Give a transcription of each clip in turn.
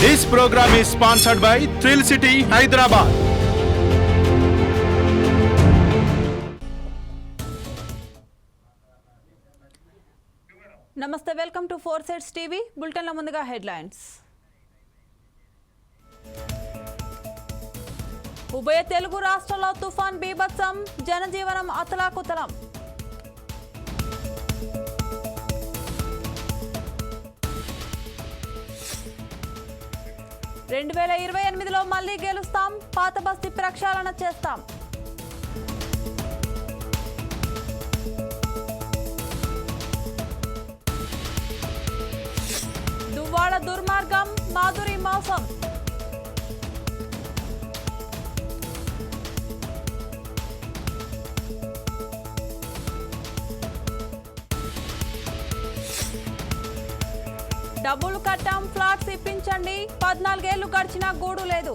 This program is sponsored by thrill city Hyderabad నమస్తే welcome to four sets TV బులెటిన్ల ముందుగా headlines ఉభయ తెలుగు రాష్ట్రాల్లో తుఫాన్ బీభత్సం జనజీవనం అతలాకుతలం. రెండు వేల ఇరవై ఎనిమిదిలో మళ్ళీ గెలుస్తాం. పాత బస్తీ ప్రక్షాళన చేస్తాం. దువ్వాడ దుర్మార్గం మాధురి మోసం. డబ్బులు కట్టాం ఫ్లాట్స్ ఇప్పించండి. పద్నాలుగేళ్ళు గడిచినా గూడు లేదు.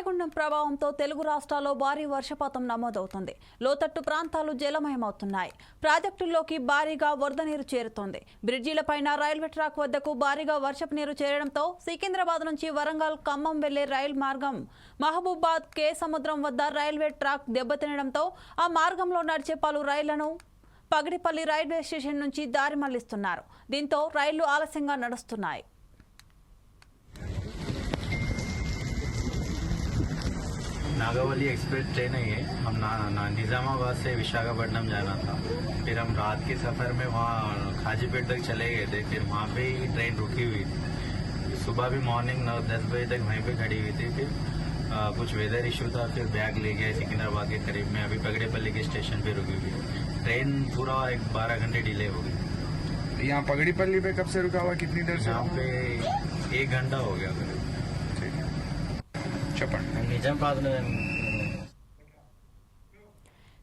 వాయుగుండం ప్రభావంతో తెలుగు రాష్ట్రాల్లో భారీ వర్షపాతం నమోదవుతుంది. లోతట్టు ప్రాంతాలు జలమయమవుతున్నాయి. ప్రాజెక్టుల్లోకి భారీగా వరద నీరు చేరుతోంది. బ్రిడ్జీలపైన రైల్వే ట్రాక్ వద్దకు భారీగా వర్షపు నీరు చేరడంతో సికింద్రాబాద్ నుంచి వరంగల్ ఖమ్మం వెళ్ళే రైలు మార్గం మహబూబాద్ కే సముద్రం వద్ద రైల్వే ట్రాక్ దెబ్బతినడంతో ఆ మార్గంలో నడిచే పలు రైళ్ళను పగడిపల్లి రైల్వే స్టేషన్ నుంచి దారి మళ్ళిస్తున్నారు. దీంతో రైళ్ళు ఆలస్యంగా నడుస్తున్నాయి. नागावली एक्सप्रेस ट्रेन है ये। हम ना, ना निज़ामाबाद से विशाखापट्टनम जाना था। फिर हम रात के सफ़र में वहाँ खाजीपेट तक चले गए थे। फिर वहाँ पे ही ट्रेन रुकी हुई थी। सुबह भी मॉर्निंग नौ दस बजे तक वहीं पे खड़ी हुई थी। फिर आ, कुछ वेदर इशू था। फिर बैग ले गए सिकंदराबाद के करीब में। अभी पगड़ेपल्ली के स्टेशन पे रुकी हुई है। ट्रेन पूरा एक बारह घंटे डिले हो गई। यहाँ पगड़ीपल्ली पे कब से रुका हुआ? कितनी देर से यहाँ पे एक घंटा हो गया। करीब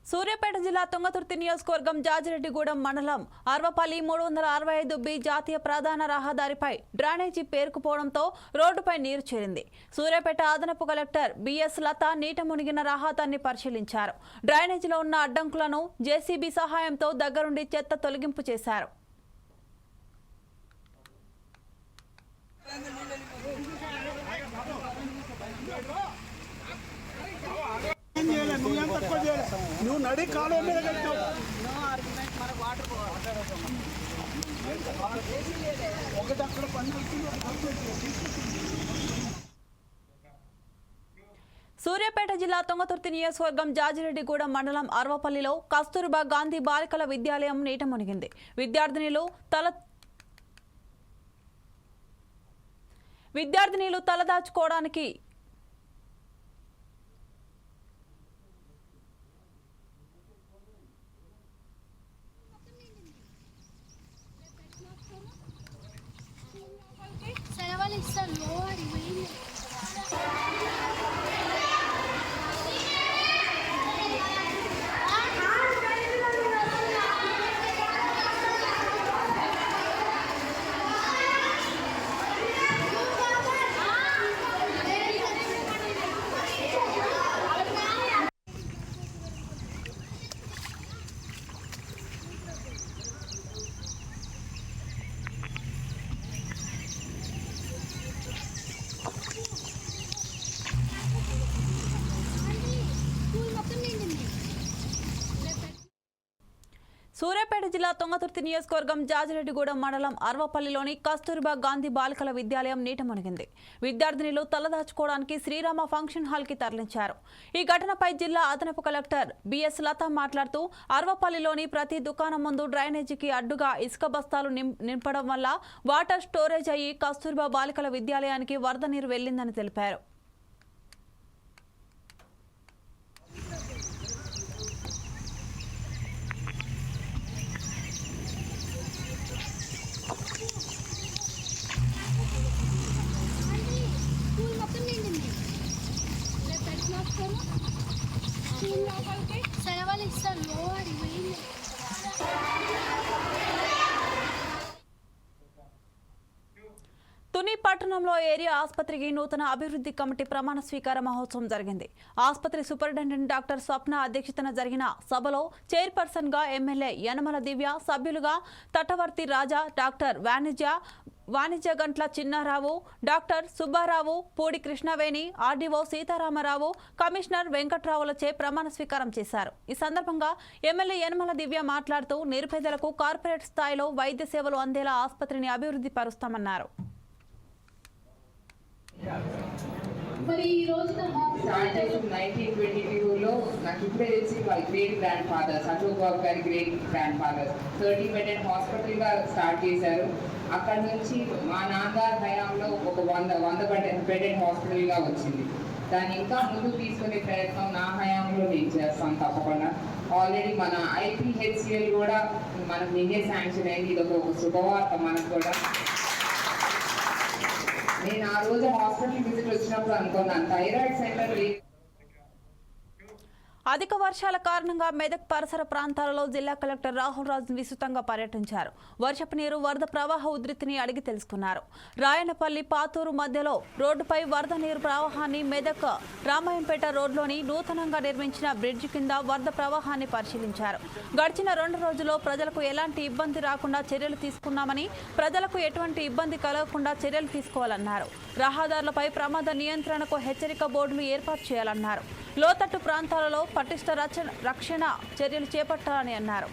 సూర్యాపేట జిల్లా తుంగతుర్తి నియోజకవర్గం జాజిరెడ్డిగూడెం మండలం అర్వపల్లి మూడు వందల అరవై ఐదు బి జాతీయ ప్రధాన రహదారిపై డ్రైనేజీ పేరుకుపోవడంతో రోడ్డుపై నీరు చేరింది. సూర్యాపేట అదనపు కలెక్టర్ బిఎస్ లత నీట మునిగిన రహదాన్ని పరిశీలించారు. డ్రైనేజీలో ఉన్న అడ్డంకులను జేసీబీ సహాయంతో దగ్గరుండి చెత్త తొలగింపు చేశారు. తక్కువ చేయాలి. నువ్వు నడి కాలువ మీద కట్టావు. ఒకటి అక్కడ సూర్యాపేట జిల్లా తొంగతుర్తి నియోజకవర్గం జాజిరెడ్డిగూడెం మండలం అర్వపల్లిలో కస్తూర్బా గాంధీ బాలికల విద్యాలయం నీట మునిగింది. విద్యార్థినిలు తల విద్యార్థినిలు తలదాచుకోవడానికి సూర్యాపేట జిల్లా తొంగతుర్తి నియోజకవర్గం జాజిరెడ్డిగూడెం మండలం అర్వపల్లిలోని కస్తూర్బా గాంధీ బాలికల విద్యాలయం నీట మునిగింది. విద్యార్థినిలు తలదాచుకోవడానికి శ్రీరామ ఫంక్షన్ హాల్కి తరలించారు. ఈ ఘటనపై జిల్లా అదనపు కలెక్టర్ బిఎస్ లత మాట్లాడుతూ అర్వపల్లిలోని ప్రతి దుకాణం ముందు డ్రైనేజీకి అడ్డుగా ఇసుక బస్తాలు నిం- నింపడం వల్ల వాటర్ స్టోరేజ్ అయ్యి కస్తూర్బా బాలికల విద్యాలయానికి వరద నీరు వెళ్ళిందని తెలిపారు. Thank you. పట్టణంలో ఏరియా ఆసుపత్రికి నూతన అభివృద్ధి కమిటీ ప్రమాణ స్వీకార మహోత్సవం జరిగింది. ఆసుపత్రి సూపరింటెండెంట్ డాక్టర్ స్వప్న అధ్యక్షతన జరిగిన సభలో చైర్పర్సన్గా ఎమ్మెల్యే యనమల దివ్య సభ్యులుగా తటవర్తి రాజా డాక్టర్ వాణిజ్య వాణిజ్య Gantla Chinnarao doctor Subbarao Pudi Krishnaveni RDO Sitaramarao commissioner వెంకట్రావులచే ప్రమాణ స్వీకారం చేశారు. ఈ సందర్భంగా ఎమ్మెల్యే యనమల దివ్య మాట్లాడుతూ నిరుపేదలకు కార్పొరేట్ స్థాయిలో వైద్య సేవలు అందేలా ఆసుపత్రిని అభివృద్ధి పరుస్తామన్నారు. మరి ఈ రోజున నైన్టీన్ ట్వంటీ టూలో నాకు ఇప్పుడే తెలిసి వాళ్ళ great grand fathers Ashok Babu గారి great grand fathers thirty bedded హాస్పిటల్గా start చేశారు. అక్కడ నుంచి మా నాన్నగారి హయాంలో ఒక వంద వంద బెడెడ్ బెడెడ్ హాస్పిటల్గా వచ్చింది. దాన్ని ఇంకా ముందుకు తీసుకునే ప్రయత్నం నా హయాంలో నేను చేస్తాను తప్పకుండా. ఆల్రెడీ మన ఐపీహెచ్సిఎల్ కూడా మనకు నిన్నే శాంక్షన్ అయింది. ఇది ఒక శుభవార్త మనకు కూడా. నేను ఆ రోజు హాస్పిటల్ విజిట్ వచ్చినప్పుడు అనుకున్నాను. థైరాయిడ్ సెంటర్ లేదు అధిక వర్షాల కారణంగా మెదక్ పరిసర ప్రాంతాలలో జిల్లా కలెక్టర్ రాహుల్ రాజ్ విస్తృతంగా పర్యటించారు. వర్షపు నీరు వరద ప్రవాహ ఉధృతిని అడిగి తెలుసుకున్నారు. రాయనపల్లి పాతూరు మధ్యలో రోడ్డుపై వరద నీరు ప్రవాహాన్ని మెదక్ రామాయంపేట రోడ్లోని నూతనంగా నిర్మించిన బ్రిడ్జ్ కింద వరద ప్రవాహాన్ని పరిశీలించారు. గడిచిన రెండు రోజుల్లో ప్రజలకు ఎలాంటి ఇబ్బంది రాకుండా చర్యలు తీసుకున్నామని ప్రజలకు ఎటువంటి ఇబ్బంది కలగకుండా చర్యలు తీసుకోవాలన్నారు. రహదారులపై ప్రమాద నియంత్రణకు హెచ్చరిక బోర్డులు ఏర్పాటు చేయాలన్నారు. లోతట్టు ప్రాంతాలలో పటిష్ట రక్షణ చర్యలు చేపట్టాలని అన్నారు.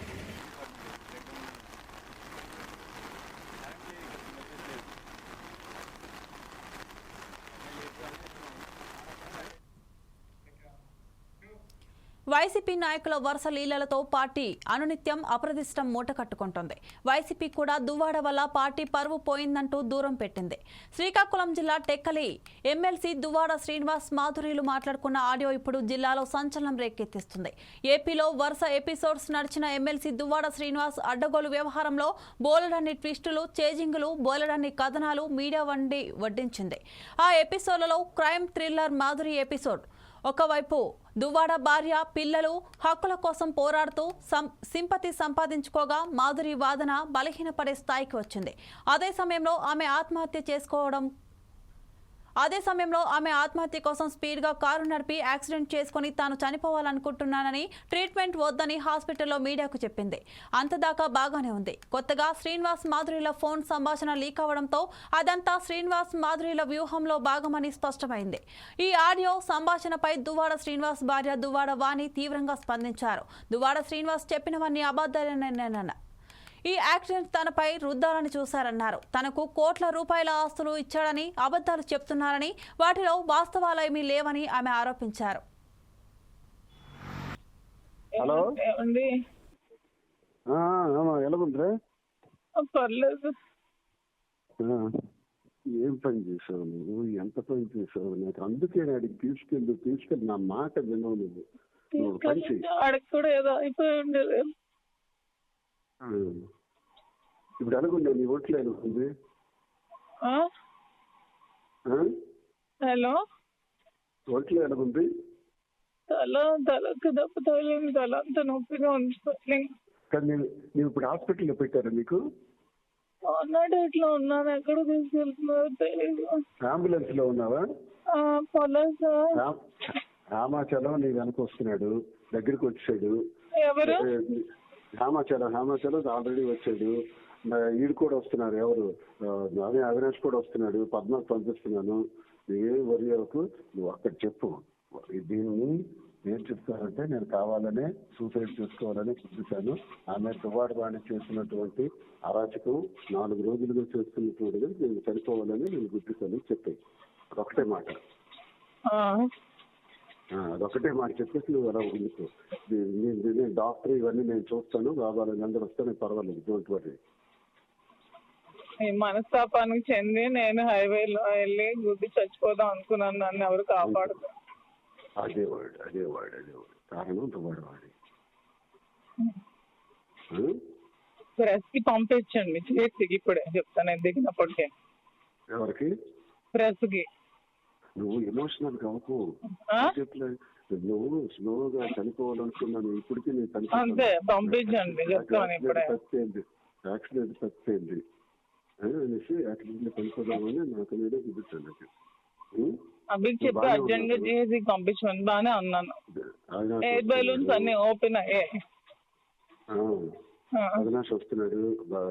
వైసీపీ నాయకుల వరుస లీలలతో పార్టీ అనునిత్యం అప్రదిష్టం మూట కట్టుకుంటోంది. వైసీపీ కూడా దువ్వాడ వల్ల పార్టీ పరువు పోయిందంటూ దూరం పెట్టింది. శ్రీకాకుళం జిల్లా టెక్కలి ఎమ్మెల్సీ దువ్వాడ శ్రీనివాస్ మాధురిలు మాట్లాడుకున్న ఆడియో ఇప్పుడు జిల్లాలో సంచలనం రేకెత్తిస్తుంది. ఏపీలో వరుస ఎపిసోడ్స్ నడిచిన ఎమ్మెల్సీ దువ్వాడ శ్రీనివాస్ అడ్డగోలు వ్యవహారంలో బోలెడన్ని ట్విస్టులు చేజింగులు బోలెడన్ని కథనాలు మీడియా వండి వడ్డించింది. ఆ ఎపిసోడ్లలో క్రైమ్ థ్రిల్లర్ మాధురి ఎపిసోడ్ ఒకవైపు దువ్వాడ భార్య పిల్లలు హక్కుల కోసం పోరాడుతూ సం సింపతి సంపాదించుకోగా మాధురి వాదన బలహీనపడే స్థాయికి వచ్చింది. అదే సమయంలో ఆమె ఆత్మహత్య చేసుకోవడం అదే సమయంలో ఆమె ఆత్మహత్య కోసం స్పీడ్గా కారు నడిపి యాక్సిడెంట్ చేసుకుని తాను చనిపోవాలనుకుంటున్నానని ట్రీట్మెంట్ వద్దని హాస్పిటల్లో మీడియాకు చెప్పింది. అంతదాకా బాగానే ఉంది. కొత్తగా శ్రీనివాస్ మాధురిల ఫోన్ సంభాషణ లీక్ అవడంతో అదంతా శ్రీనివాస్ మాధురిల వ్యూహంలో భాగమని స్పష్టమైంది. ఈ ఆడియో సంభాషణపై దువ్వాడ శ్రీనివాస్ భార్య దువ్వాడ వాణి తీవ్రంగా స్పందించారు. దువ్వాడ శ్రీనివాస్ చెప్పినవన్నీ అబద్ధాలేనన్నారు ఈ యాక్సిడెంట్ తనపై రుద్దాలని చూశారన్నారు. తనకు కోట్ల రూపాయల ఆస్తులు ఇచ్చాడని అబద్ధాలు చెప్తున్నారని వాటిలో వాస్తవాలేమీ లేవని ఆమె ఆరోపించారు. హలో? ఎలాగుందిరా పర్లేదు. ఏం పని చేసావు నువ్వు? ఎంత పని చేసావు నాకు అందుకే అడిగి తీసుకెళ్ళి తీసుకెళ్ళి. నా మాట వినవు నువ్వు. ఆడికి కూడా ఏదో అయిపోయి. ఇప్పుడు ఎలాగుండే నీ ఆ? ఆ? హలో? ఒంట్లో ఎలాగుంది తల తలకు దెబ్బ తగిలింది తల అంత నొప్పిగా ఉంది. కానీ నేను నువ్వు ఇప్పుడు హాస్పిటల్లో పెట్టారా నీకు అన్నాడు ఇట్లా ఉన్నాను ఎక్కడ తీసుకెళ్తున్నారో తెలియదు అంబులెన్స్లో ఉన్నావా రామాచలం నీ వెనక వస్తున్నాడు దగ్గరికి వచ్చాడు. ఎవరు? రామాచలం రామాచలం ఆల్రెడీ వచ్చాడు. ఈడు కూడా వస్తున్నారు ఎవరు? అదే అవినాష్ కూడా వస్తున్నాడు పద్మ పంపిస్తున్నాను. నువ్వేం వరి వరకు నువ్వు అక్కడ చెప్పు. దీన్ని ఏం చెప్తారంటే నేను కావాలనే సూసైడ్ చేసుకోవాలని చూపించాను ఆమె దువాడ వాణి చేసినటువంటి అరాచకం నాలుగు రోజులుగా చేస్తున్నటువంటిది నేను చనిపోవాలని నేను గుర్తిస్తాను చెప్పాయి ఒకటే మాట. అదొకటే మాట చెప్పేసి నువ్వు నీ- నేను డాక్టర్ ఇవన్నీ నేను చూస్తాను కావాలని అందరూ వస్తే నేను పర్వాలేదు డోంట్ వరీ మనస్తాపానికి చెంది నేను హైవేలో వెళ్ళి గుద్ది చచ్చిపోదాం అనుకున్నాను నన్ను ఎవరు కాపాడుతారు అదే వాడు అదే వాడు అదే వాడు. కారణం దువాడు వాడి ప్రెస్కి పంపించండి చేతికి ఇప్పుడే చెప్తాను దిగినప్పటికే. ఎవరికి? ప్రెస్కి నువ్వు ఎమోషనల్? చెప్పలే నువ్వు స్లోగా చనిపోవాలనుకున్నాను ఇప్పటికీ నేను పంపించండి. యాక్సిడెంట్ యాక్సిడెంట్ అనేసి అట్లా పనిపోదామని నాకు నేనే కుదుర్చాను నాకు? అభికి చెప్పి అర్జెంట్గా. చేసి పంపించమని బాగానే అన్నాను అవినాష్ ఎయిర్ బెలూన్స్ వస్తున్నాడు. అన్ని ఓపెన్ అయ్యాయి. అవినాష్ వస్తున్నాడు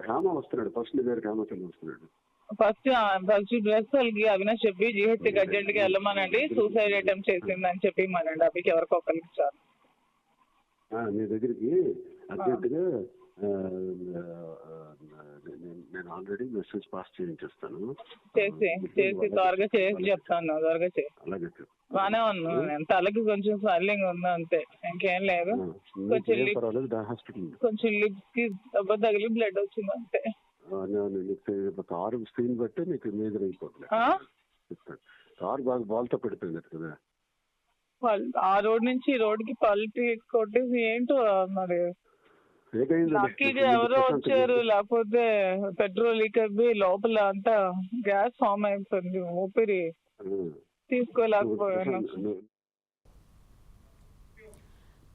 హేమ వస్తున్నాడు ఫస్ట్ దగ్గర హేమచంద్ర వస్తున్నాడు ఫస్ట్ ఫస్ట్ డ్రెస్ వాళ్ళకి అవినాష్ చెప్పి జిహెచ్కి అర్జెంట్గా వెళ్ళమనండి సూసైడ్ అటెంప్ట్ చేసిందని చెప్పి మనండి అభికి ఎవరికో ఒకరికి ఆ, నీ దగ్గరికి అర్జెంటుగా ఆ, ఆ, నేను- ఆల్రెడీ మెసేజ్ పాస్ చేయించేస్తాను. చేసి చేసి త్వరగా చేసి చెప్తాను త్వరగా చేసి. బాగానే ఉన్నాను నేను తలకి కొంచెం స్వెల్లింగ్ ఉంది అంతే ఇంకేం లేదు. కొంచెం లిప్ కొంచెం లిప్స్కి దెబ్బ తగిలి బ్లడ్ వచ్చింది అంతే నీకు కారు స్క్రీన్ బట్టి నీకు మేజర్ అయిపోతుంది కారు బాగా బాల్తో పెడిపోయింది కదా. ఆ రోడ్ నుంచి ఈ రోడ్కి పల్టీ కొట్టేసి ఏంటో మరి? లక్కీగా ఎవరో వచ్చారు లేకపోతే పెట్రోల్ లీక్ అయిపోయి లోపల అంతా గ్యాస్ ఫామ్ అయిపోయింది. ఊపిరి తీసుకోలేకపోయాను.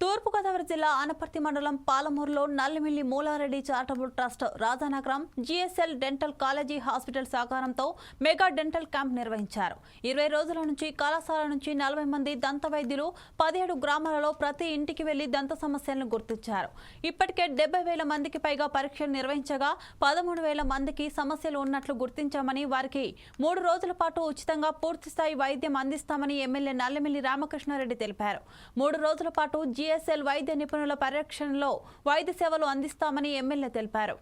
తూర్పుగోదావరి జిల్లా ఆనపర్తి మండలం పాలమూరులో Nallamilli Moolareddy charitable trust Radhanagaram GSL dental college hospital సహకారంతో మెగా డెంటల్ క్యాంప్ నిర్వహించారు. ఇరవై రోజుల నుంచి కళాశాల నుంచి నలభై మంది దంత వైద్యులు పదిహేడు గ్రామాలలో ప్రతి ఇంటికి వెళ్ళి దంత సమస్యలను గుర్తించారు. ఇప్పటికే డెబ్బై వేల మందికి పైగా పరీక్షలు నిర్వహించగా పదమూడు వేల మందికి సమస్యలు ఉన్నట్లు గుర్తించామని వారికి మూడు రోజుల పాటు ఉచితంగా పూర్తిస్థాయి వైద్యం అందిస్తామని ఎమ్మెల్యే నల్లమిల్లి రామకృష్ణారెడ్డి తెలిపారు. మూడు రోజుల పాటు జీ జిఎస్ఎల్ వైద్య నిపుణుల పర్యవేక్షణలో వైద్య సేవలు అందిస్తామని ఎమ్మెల్యే తెలిపారు.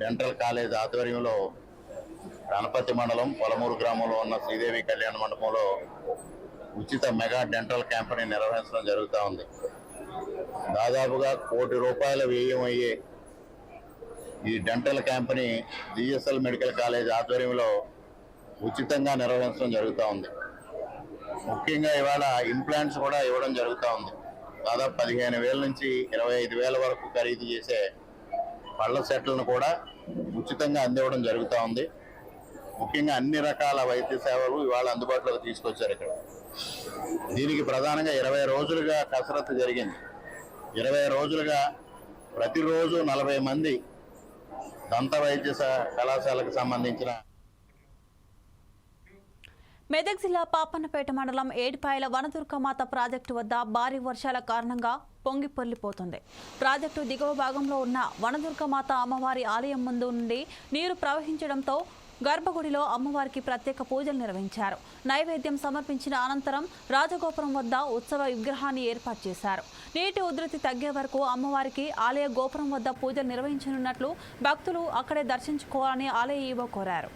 డెంటల్ కాలేజ్ ఆధ్వర్యంలో గణపతి మండలం పొలమూరు గ్రామంలో ఉన్న శ్రీదేవి కళ్యాణ మండపంలో ఉచిత మెగా డెంటల్ క్యాంప్ని నిర్వహించడం జరుగుతూ ఉంది. దాదాపుగా కోటి రూపాయల వ్యయం అయ్యే ఈ డెంటల్ క్యాంప్ని జిఎస్ఎల్ మెడికల్ కాలేజ్ ఆధ్వర్యంలో ఉచితంగా నిర్వహించడం జరుగుతూ ఉంది. ముఖ్యంగా ఇవాళ ఇంప్లాంట్స్ కూడా ఇవ్వడం జరుగుతూ ఉంది. దాదాపు పదిహేను వేల నుంచి ఇరవై ఐదు వేల వరకు ఖరీదు చేసే పళ్ళ సెట్లను కూడా ఉచితంగా అందివ్వడం జరుగుతూ ఉంది. ముఖ్యంగా అన్ని రకాల వైద్య సేవలు ఇవాళ అందుబాటులోకి తీసుకొచ్చారు ఇక్కడ. దీనికి ప్రధానంగా ఇరవై రోజులుగా కసరత్తు జరిగింది. ఇరవై రోజులుగా ప్రతిరోజు నలభై మంది దంత వైద్య కళాశాలకు సంబంధించిన మెదక్ జిల్లా పాపన్నపేట మండలం ఏడిపాయల వనదుర్గమాత ప్రాజెక్టు వద్ద భారీ వర్షాల కారణంగా పొంగి పొర్లిపోతుంది. ప్రాజెక్టు దిగువ భాగంలో ఉన్న వనదుర్గమాత అమ్మవారి ఆలయం ముందు నుండి నీరు ప్రవహించడంతో గర్భగుడిలో అమ్మవారికి ప్రత్యేక పూజలు నిర్వహించారు. నైవేద్యం సమర్పించిన అనంతరం రాజగోపురం వద్ద ఉత్సవ విగ్రహాన్ని ఏర్పాటు చేశారు. నీటి ఉధృతి తగ్గే వరకు అమ్మవారికి ఆలయ గోపురం వద్ద పూజలు నిర్వహించనున్నట్లు భక్తులు అక్కడే దర్శించుకోవాలని ఆలయ ఈవో కోరారు.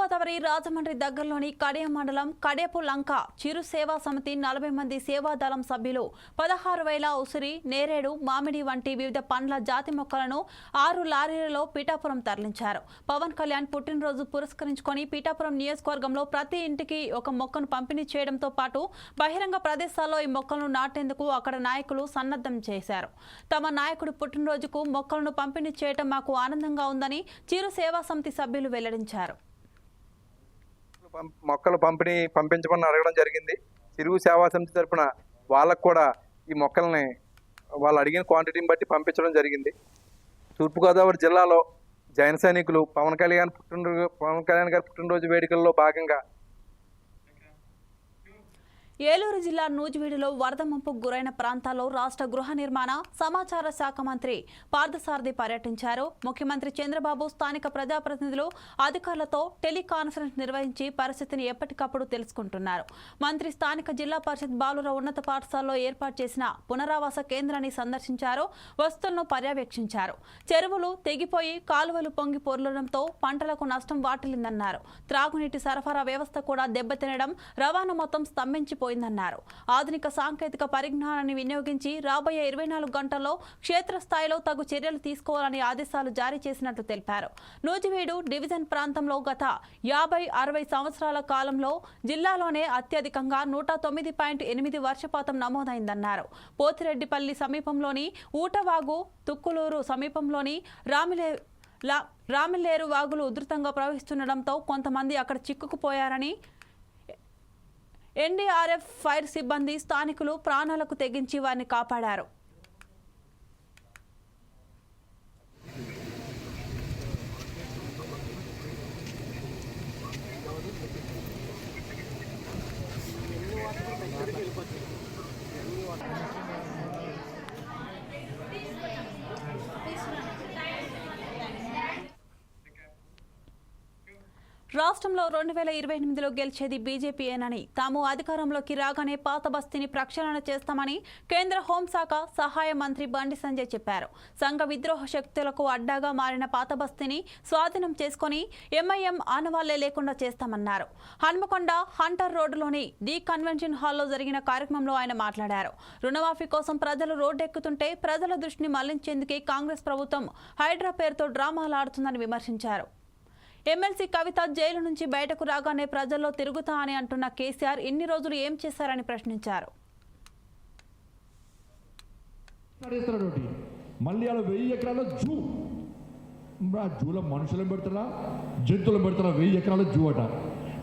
గోదావరి రాజమండ్రి దగ్గరలోని కడే మండలం కడేపు లంక చిరు సేవా సమితి నలభై మంది సేవాదళం సభ్యులు పదహారు వేల ఉసిరి నేరేడు మామిడి వంటి వివిధ పండ్ల జాతి మొక్కలను ఆరు లారీలలో పీఠాపురం తరలించారు. పవన్ కళ్యాణ్ పుట్టినరోజు పురస్కరించుకొని పీఠాపురం నియోజకవర్గంలో ప్రతి ఇంటికి ఒక మొక్కను పంపిణీ చేయడంతో పాటు బహిరంగ ప్రదేశాల్లో ఈ మొక్కలను నాటేందుకు అక్కడ నాయకులు సన్నద్ధం చేశారు. తమ నాయకుడు పుట్టినరోజుకు మొక్కలను పంపిణీ చేయడం మాకు ఆనందంగా ఉందని చిరు సేవా సమితి సభ్యులు వెల్లడించారు. మొక్కలు పంపిణీ పంపించమని అడగడం జరిగింది. చిరుగు సేవా సమితి తరఫున వాళ్ళకు కూడా ఈ మొక్కల్ని వాళ్ళు అడిగిన క్వాంటిటీని బట్టి పంపించడం జరిగింది. తూర్పుగోదావరి జిల్లాలో జైన సైనికులు పవన్ కళ్యాణ్ పుట్టినరోజు పవన్ కళ్యాణ్ గారి పుట్టినరోజు వేడుకల్లో భాగంగా ఏలూరు జిల్లా నూజివీడులో వరద ముంపుకు గురైన ప్రాంతాల్లో రాష్ట్ర గృహ నిర్మాణ సమాచార శాఖ మంత్రి పార్థసారథి పర్యటించారు. ముఖ్యమంత్రి చంద్రబాబు స్థానిక ప్రజాప్రతినిధులు అధికారులతో టెలికాన్ఫరెన్స్ నిర్వహించి పరిస్థితిని ఎప్పటికప్పుడు తెలుసుకుంటున్నారు. మంత్రి స్థానిక జిల్లా పరిషత్ బాలుర ఉన్నత పాఠశాలలో ఏర్పాటు చేసిన పునరావాస కేంద్రాన్ని సందర్శించారు వస్తువులను పర్యవేక్షించారు. చెరువులు తెగిపోయి కాలువలు పొంగి పొరలడంతో పంటలకు నష్టం వాటిల్లిందన్నారు. త్రాగునీటి సరఫరా వ్యవస్థ కూడా దెబ్బతినడం రవాణా మొత్తం స్తంభించిపోయింది. పోయిందన్నారు. ఆధునిక సాంకేతిక పరిజ్ఞానాన్ని వినియోగించి రాబోయే ఇరవై నాలుగు గంటల్లో క్షేత్రస్థాయిలో తగు చర్యలు తీసుకోవాలని ఆదేశాలు జారీ చేసినట్లు తెలిపారు. నూజివీడు డివిజన్ ప్రాంతంలో గత యాభై అరవై సంవత్సరాల కాలంలో జిల్లాలోనే అత్యధికంగా నూట తొమ్మిది పాయింట్ ఎనిమిది వర్షపాతం నమోదైందన్నారు. పోతిరెడ్డిపల్లి సమీపంలోని ఊటవాగు తుక్కులూరు సమీపంలోని రామిలే రామిలేరు వాగులు ఉధృతంగా ప్రవహిస్తుండటంతో కొంతమంది అక్కడ చిక్కుకుపోయారని ఎన్డీఆర్ఎఫ్ ఫైర్ సిబ్బంది స్థానికులు ప్రాణాలకు తెగించి వారిని కాపాడారు. రాష్ట్రంలో రెండు వేల ఇరవై ఎనిమిదిలో గెలిచేది బీజేపీయేనని తాము అధికారంలోకి రాగానే పాత బస్తీని ప్రక్షాళన చేస్తామని కేంద్ర హోంశాఖ సహాయ మంత్రి బండి సంజయ్ చెప్పారు. సంఘ విద్రోహ శక్తులకు అడ్డాగా మారిన పాత బస్తీని స్వాధీనం చేసుకుని ఎంఐఎం ఆనవాళ్ళే లేకుండా చేస్తామన్నారు. హన్మకొండ హంటర్ రోడ్డులోని ది కన్వెన్షన్ హాల్లో జరిగిన కార్యక్రమంలో ఆయన మాట్లాడారు. రుణమాఫీ కోసం ప్రజలు రోడ్డెక్కుతుంటే ప్రజల దృష్టిని మళ్ళించేందుకే కాంగ్రెస్ ప్రభుత్వం హైడ్రా పేరుతో డ్రామాలాడుతుందని విమర్శించారు. ఎమ్మెల్సీ కవిత జైలు నుంచి బయటకు రాగానే ప్రజల్లో తిరుగుతా అని అంటున్న కేసీఆర్ ఇన్ని రోజులు ఏం చేశారని ప్రశ్నించారు. మళ్ళీ అలా వెయ్యి ఎకరాల జూ. ఆ జూలో మనుషులను పెడతారా? జంతువులను పెడతారా? వెయ్యి ఎకరాల జూ అట.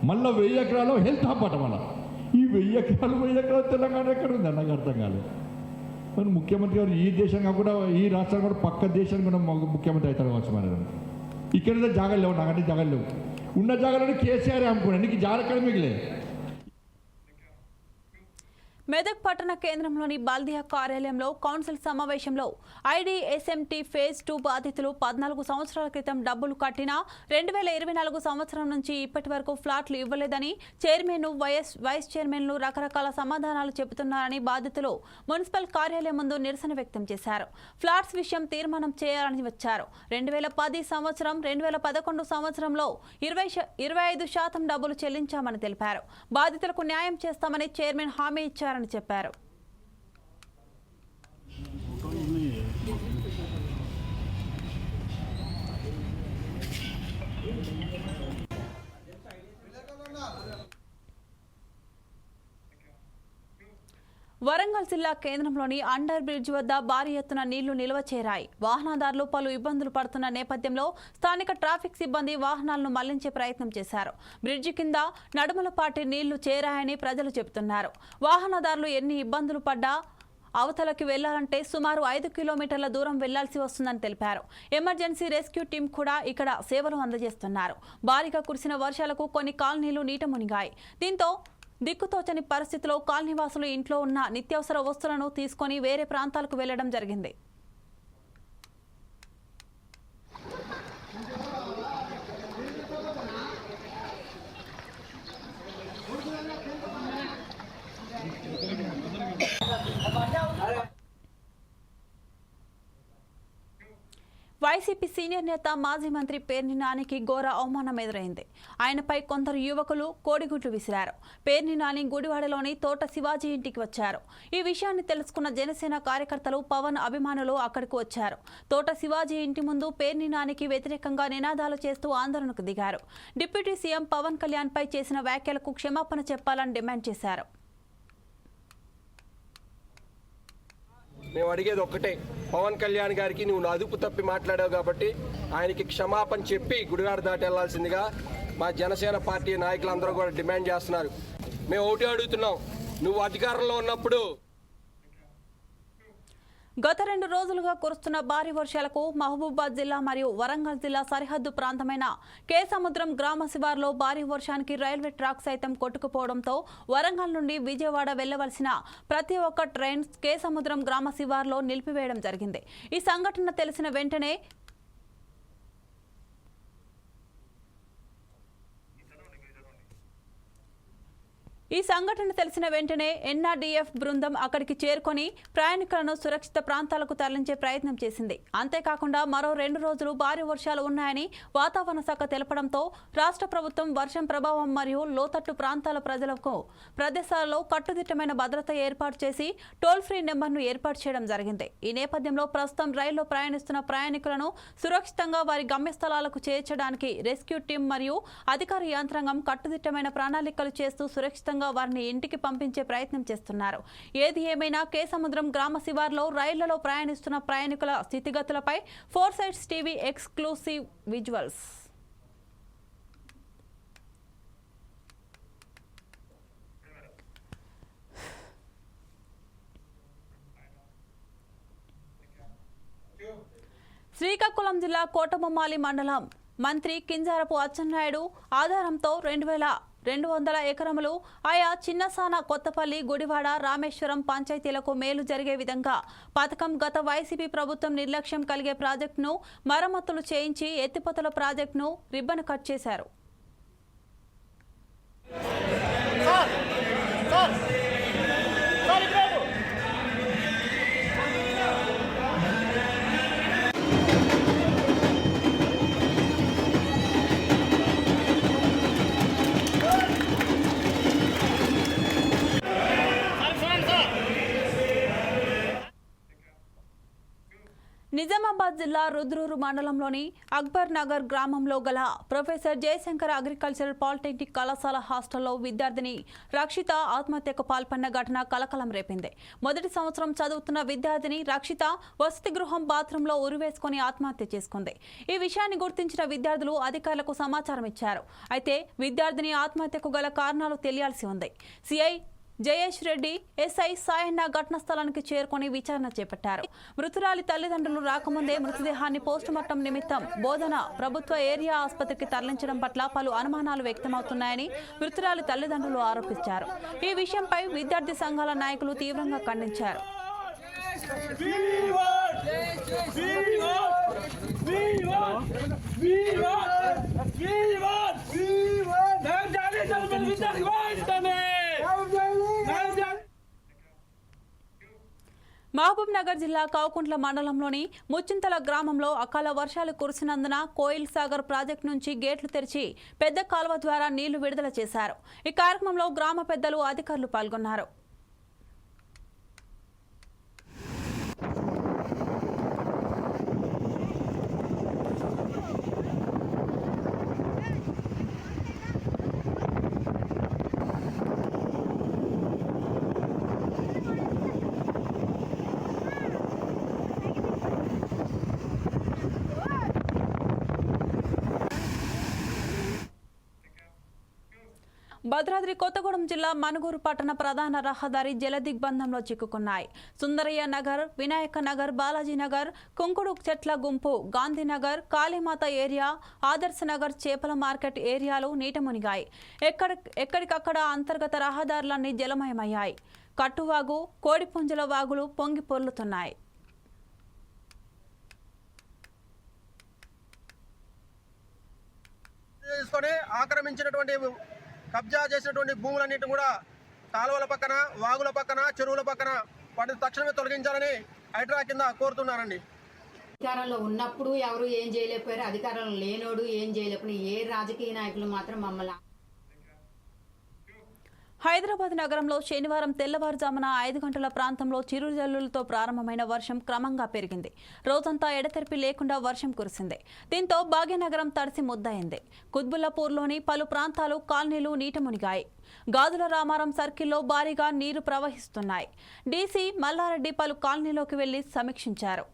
మళ్ళీ వెయ్యి ఎకరాలు హెల్త్ హబ్ అట మళ్ళీ. ఈ వెయ్యి ఎకరాలు వెయ్యి ఎకరాలు తెలంగాణ ఎక్కడ ఉంది? నాకు అర్థం కాలేదు. ముఖ్యమంత్రి గారు ఈ దేశం కాకుండా ఈ రాష్ట్రం కూడా పక్క దేశాన్ని కూడా ముఖ్యమంత్రి అవుతారు కావచ్చు మరి. ఇక్కడ జాగాలు లేవు నాకంటే జాగాలు లేవు. ఉన్న జాగాలను కేసీఆర్ అమ్ముకున్నాడు నీకు జాగ్రత్త ఎక్కడ మిగిలే? మెదక్ పట్టణ కేంద్రంలోని బాల్దియా కార్యాలయంలో కౌన్సిల్ సమావేశంలో ఐడీఎస్ఎంటీ ఫేజ్ టూ బాధితులు పద్నాలుగు సంవత్సరాల క్రితం డబ్బులు కట్టినా రెండు వేల ఇరవై నాలుగు సంవత్సరం నుంచి ఇప్పటి వరకు ఫ్లాట్లు ఇవ్వలేదని చైర్మన్ వైఎస్ వైస్ చైర్మన్లు రకరకాల సమాధానాలు చెబుతున్నారని బాధితులు మున్సిపల్ కార్యాలయం ముందు నిరసన వ్యక్తం చేశారు. ఫ్లాట్స్ విషయం తీర్మానం చేయాలని వచ్చారు. రెండు వేల పది సంవత్సరం రెండు వేల పదకొండు సంవత్సరంలో ఇరవై ఇరవై ఐదు శాతం డబ్బులు చెల్లించామని తెలిపారు. బాధితులకు న్యాయం చేస్తామని చైర్మన్ హామీ ఇచ్చారు ఇచ్చారని చెప్పారు. వరంగల్ జిల్లా కేంద్రంలోని అండర్ బ్రిడ్జ్ వద్ద భారీ ఎత్తున నీళ్ళు నిల్వ చేరాయి. వాహనదారులు పలు ఇబ్బందులు పడుతున్న నేపథ్యంలో స్థానిక ట్రాఫిక్ సిబ్బంది వాహనాలను మళ్ళించే ప్రయత్నం చేశారు. బ్రిడ్జి కింద నడుములపాటి నీళ్ళు చేరాయని ప్రజలు చెబుతున్నారు. వాహనదారులు ఎన్ని ఇబ్బందులు పడ్డా అవతలకి వెళ్ళాలంటే సుమారు ఐదు కిలోమీటర్ల దూరం వెళ్ళాల్సి వస్తుందని తెలిపారు. ఎమర్జెన్సీ రెస్క్యూ టీం కూడా ఇక్కడ సేవలు అందజేస్తున్నారు. భారీగా కురిసిన వర్షాలకు కొన్ని కాలనీలు నీట మునిగాయి. దీంతో దిక్కుతోచని పరిస్థితిలో కాలనీవాసులు ఇంట్లో ఉన్న నిత్యావసర వస్తువులను తీసుకొని వేరే ప్రాంతాలకు వెళ్ళడం జరిగింది. వైసీపీ సీనియర్ నేత మాజీ మంత్రి పేర్ని నానికి ఘోర అవమానం ఎదురైంది. ఆయనపై కొందరు యువకులు కోడిగుడ్లు విసిరారు. పేర్ని నాని గుడివాడలోని తోట శివాజీ ఇంటికి వచ్చారు. ఈ విషయాన్ని తెలుసుకున్న జనసేన కార్యకర్తలు పవన్ అభిమానులు అక్కడికి వచ్చారు. తోట శివాజీ ఇంటి ముందు పేర్ని నానికి వ్యతిరేకంగా నినాదాలు చేస్తూ ఆందోళనకు దిగారు. డిప్యూటీ సీఎం పవన్ కళ్యాణ్ పై చేసిన వ్యాఖ్యలకు క్షమాపణ చెప్పాలని డిమాండ్ చేశారు. మేము అడిగేది ఒక్కటే. పవన్ కళ్యాణ్ గారికి నువ్వు నా అదుపు తప్పి మాట్లాడావు కాబట్టి ఆయనకి క్షమాపణ చెప్పి గుడిగాడ దాటి వెళ్ళాల్సిందిగా మా జనసేన పార్టీ నాయకులందరూ కూడా డిమాండ్ చేస్తున్నారు. మేము ఒకటి అడుగుతున్నాం. నువ్వు అధికారంలో ఉన్నప్పుడు గత రెండు రోజులుగా కురుస్తున్న భారీ వర్షాలకు మహబూబాద్ జిల్లా మరియు వరంగల్ జిల్లా సరిహద్దు ప్రాంతమైన కేసముద్రం గ్రామ శివార్లో భారీ వర్షానికి రైల్వే ట్రాక్ సైతం కొట్టుకుపోవడంతో వరంగల్ నుండి విజయవాడ వెళ్ళవలసిన ప్రతి ఒక్క ట్రైన్ కేసముద్రం గ్రామ శివార్లో నిలిపివేయడం జరిగింది. ఈ సంఘటన తెలిసిన వెంటనే ఈ సంఘటన తెలిసిన వెంటనే ఎన్ఆర్డీఎఫ్ బృందం అక్కడికి చేరుకొని ప్రయాణికులను సురక్షిత ప్రాంతాలకు తరలించే ప్రయత్నం చేసింది. అంతేకాకుండా మరో రెండు రోజులు భారీ వర్షాలు ఉన్నాయని వాతావరణ శాఖ తెలపడంతో రాష్ట్ర ప్రభుత్వం వర్షం ప్రభావం మరియు లోతట్టు ప్రాంతాల ప్రజలకు ప్రదేశాలలో కట్టుదిట్టమైన భద్రత ఏర్పాటు చేసి టోల్ ఫ్రీ నెంబర్ను ఏర్పాటు చేయడం జరిగింది. ఈ నేపథ్యంలో ప్రస్తుతం రైల్లో ప్రయాణిస్తున్న ప్రయాణికులను సురక్షితంగా వారి గమ్యస్థలాలకు చేర్చడానికి రెస్క్యూ టీం మరియు అధికార యంత్రాంగం కట్టుదిట్టమైన ప్రణాళికలు చేస్తూ సురక్షితంగా వారిని ఇంటికి పంపించే ప్రయత్నం చేస్తున్నారు. ఏది ఏమైనా కేసముద్రం గ్రామ శివార్లో రైళ్ళలో ప్రయాణిస్తున్న ప్రయాణికుల స్థితిగతులపై four sides TV exclusive visuals. Srikakulam జిల్లా కోటబొమ్మాలి మండలం మంత్రి కింజారపు అచ్చెన్నాయుడు ఆధారంతో రెండు వేల రెండు వందల ఎకరములు. ఆయా చిన్నసాన కొత్తపల్లి గుడివాడ రామేశ్వరం పంచాయతీలకు మేలు జరిగే విధంగా పథకం గత వైసీపీ ప్రభుత్వం నిర్లక్ష్యం కలిగే ప్రాజెక్టును మరమ్మతులు చేయించి ఎత్తిపోతల ప్రాజెక్టును రిబ్బన్ కట్ చేశారు. నిజామాబాద్ జిల్లా రుద్రూరు మండలంలోని అక్బర్ నగర్ గ్రామంలో గల ప్రొఫెసర్ జయశంకర్ అగ్రికల్చరల్ పాలిటెక్నిక్ కళాశాల హాస్టల్లో విద్యార్థిని రక్షిత ఆత్మహత్యకు పాల్పడిన ఘటన కలకలం రేపింది. మొదటి సంవత్సరం చదువుతున్న విద్యార్థిని రక్షిత వసతి గృహం బాత్రూంలో ఉరివేసుకుని ఆత్మహత్య చేసుకుంది. ఈ విషయాన్ని గుర్తించిన విద్యార్థులు అధికారులకు సమాచారం ఇచ్చారు. అయితే విద్యార్థిని ఆత్మహత్యకు గల కారణాలు తెలియాల్సి ఉంది. సిఐ జయేష్ రెడ్డి ఎస్ఐ సాయన్న ఘటనా స్థలానికి చేరుకొని విచారణ చేపట్టారు మృతురాలి తల్లిదండ్రులు రాకముందే మృతదేహాన్ని పోస్టుమార్టం నిమిత్తం బోధన ప్రభుత్వ ఏరియా ఆసుపత్రికి తరలించడం పట్ల పలు అనుమానాలు వ్యక్తమవుతున్నాయని మృతురాలి తల్లిదండ్రులు ఆరోపించారు ఈ విషయంపై విద్యార్థి సంఘాల నాయకులు తీవ్రంగా ఖండించారు మహబూబ్ నగర్ జిల్లా కావుకుంట్ల మండలంలోని ముచ్చింతల గ్రామంలో అకాల వర్షాలు కురిసినందున కోయిల్ సాగర్ ప్రాజెక్టు నుంచి గేట్లు తెరిచి పెద్ద కాలువ ద్వారా నీళ్ళు విడుదల చేశారు. ఈ కార్యక్రమంలో గ్రామ పెద్దలు అధికారులు పాల్గొన్నారు. భద్రాద్రి కొత్తగూడెం జిల్లా మనుగూరు పట్టణ ప్రధాన రహదారి జలదిగ్బంధంలో చిక్కుకున్నాయి. సుందరయ్య నగర్ వినాయక నగర్ బాలాజీ నగర్ కుంకుడు చెట్ల గుంపు గాంధీనగర్ కాళీమాత ఏరియా ఆదర్శ నగర్ చేపల మార్కెట్ ఏరియాలు నీట మునిగాయి. ఎక్కడ ఎక్కడికక్కడ అంతర్గత రహదారులన్నీ జలమయమయ్యాయి. కట్టువాగు కోడిపుంజల వాగులు పొంగి పొర్లుతున్నాయి. ఆక్రమించినటువంటి కబ్జా చేసినటువంటి భూములన్నింటినీ కూడా కాలువల పక్కన వాగుల పక్కన చెరువుల పక్కన వాటిని తక్షణమే తొలగించాలని హైడ్రా కింద కోరుతున్నానండి అధికారంలో ఉన్నప్పుడు ఎవరు ఏం చేయలేకపోయారు? అధికారంలో లేనోడు ఏం చేయలేకపోయినా ఏ రాజకీయ నాయకులు మాత్రం మమ్మల్ని హైదరాబాద్ నగరంలో శనివారం తెల్లవారుజామున ఐదు గంటల ప్రాంతంలో చిరుజల్లులతో ప్రారంభమైన వర్షం క్రమంగా పెరిగింది. రోజంతా ఎడతెరిపి లేకుండా వర్షం కురిసింది. దీంతో భాగ్యనగరం తడిసి ముద్దయింది. కుత్బుల్లాపూర్లోని పలు ప్రాంతాలు కాలనీలు నీట మునిగాయి. గాజుల రామారం సర్కిల్లో భారీగా నీరు ప్రవహిస్తున్నాయి. డీసీ మల్లారెడ్డి పలు కాలనీలోకి వెళ్ళి సమీక్షించారు.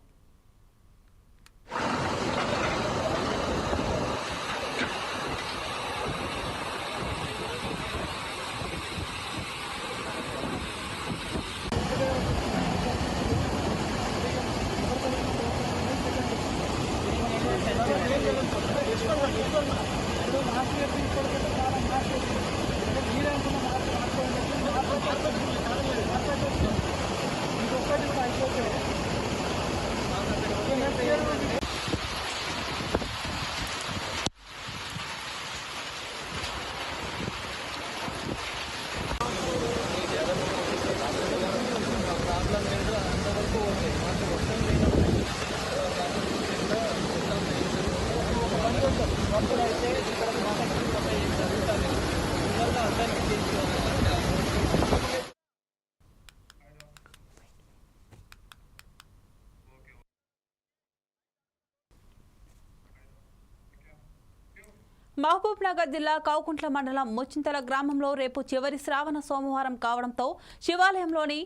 మహబూబ్ నగర్ జిల్లా కౌకుంట్ల మండలం ముచ్చింతల గ్రామంలో రేపు చివరి శ్రావణ సోమవారం కావడంతో శివాలయంలోని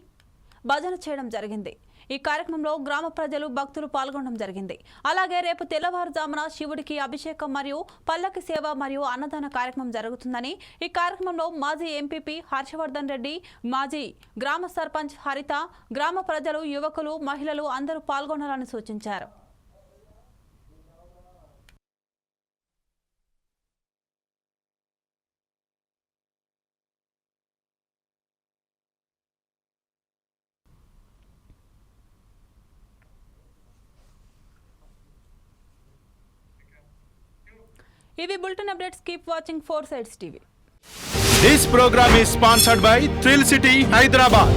భజన చేయడం జరిగింది. ఈ కార్యక్రమంలో గ్రామ ప్రజలు భక్తులు పాల్గొనడం జరిగింది. అలాగే రేపు తెల్లవారుజామున శివుడికి అభిషేకం మరియు పల్లకి సేవ మరియు అన్నదాన కార్యక్రమం జరుగుతుందని ఈ కార్యక్రమంలో మాజీ ఎంపీపీ హర్షవర్ధన్ రెడ్డి మాజీ గ్రామ సర్పంచ్ హరిత గ్రామ ప్రజలు యువకులు మహిళలు అందరూ పాల్గొనాలని సూచించారు. ఇవి bulletin updates keep watching four sides TV This program is sponsored by Thrill City, Hyderabad.